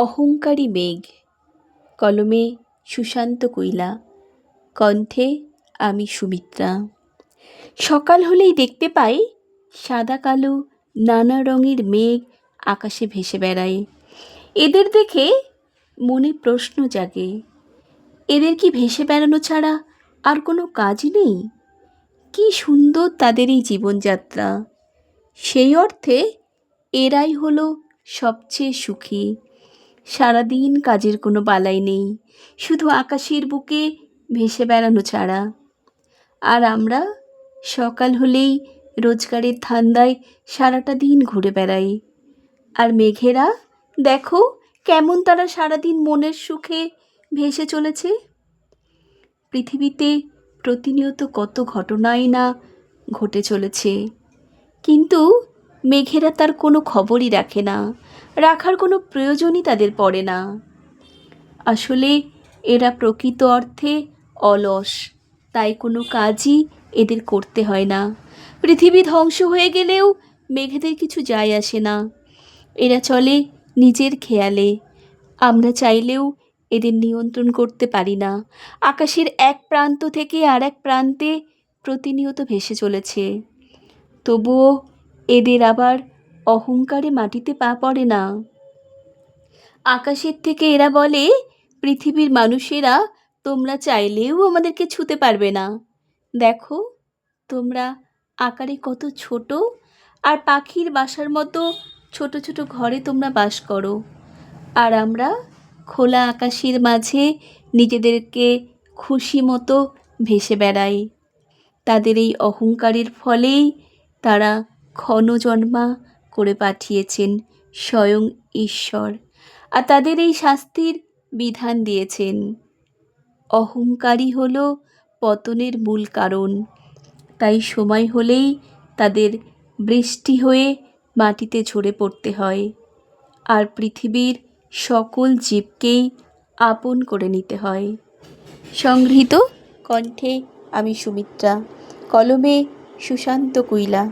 অহংকারী মেঘ। কলমে সুশান্ত কুইলা কণ্ঠে আমি সুমিত্রা। সকাল হলেই দেখতে পাই সাদা কালো নানা রঙের মেঘ আকাশে ভেসে বেড়ায়। এদের দেখে মনে প্রশ্ন জাগে, এদের কি ভেসে বেড়ানো ছাড়া আর কোনো কাজ নেই? কি সুন্দর তাদের এই জীবনযাত্রা। সেই অর্থে এরাই হলো সবচেয়ে সুখী। সারাদিন কাজের কোনো বালাই নেই, শুধু আকাশের বুকে ভেসে বেড়ানো ছাড়া। আর আমরা সকাল হলেই রোজগারের ধান্দায় সারাটা দিন ঘুরে বেড়াই। আর মেঘেরা, দেখো কেমন তারা সারাদিন মনের সুখে ভেসে চলেছে। পৃথিবীতে প্রতিনিয়ত কত ঘটনাই না ঘটে চলেছে। কিন্তু মেঘেরা তার কোনো খবরই রাখে না। রাখার কোনো প্রয়োজনই তাদের পড়ে না। আসলে এরা প্রকৃত অর্থে অলস, তাই কোনো কাজই এদের করতে হয় না। পৃথিবী ধ্বংস হয়ে গেলেও মেঘেদের কিছু যায় আসে না। এরা চলে নিজের খেয়ালে। আমরা চাইলেও এদের নিয়ন্ত্রণ করতে পারি না। আকাশের এক প্রান্ত থেকে আর এক প্রান্তে প্রতিনিয়ত ভেসে চলেছে। তবুও এদের আবার অহংকারে মাটিতে পা পড়ে না। আকাশের থেকে এরা বলে, পৃথিবীর মানুষেরা তোমরা চাইলেও আমাদেরকে ছুতে পারবে না। দেখো, তোমরা আকারে কত ছোট আর পাখির বাসার মতো ছোট ছোট ঘরে তোমরা বাস করো। আর আমরা খোলা আকাশের মাঝে নিজেদেরকে খুশি মতো ভেসে বেড়াই। তাদের এই অহংকারের ফলেই তারা ক্ষণজন্মা করে পাঠিয়েছেন স্বয়ং ঈশ্বর, আর তাদের এই শাস্তির বিধান দিয়েছেন। অহংকারই হল পতনের মূল কারণ। তাই সময় হলেই তাদের বৃষ্টি হয়ে মাটিতে ঝরে পড়তে হয়, আর পৃথিবীর সকল জীবকেই আপন করে নিতে হয়। সংগৃহীত কণ্ঠে আমি সুমিত্রা, কলমে সুশান্ত কুইলা।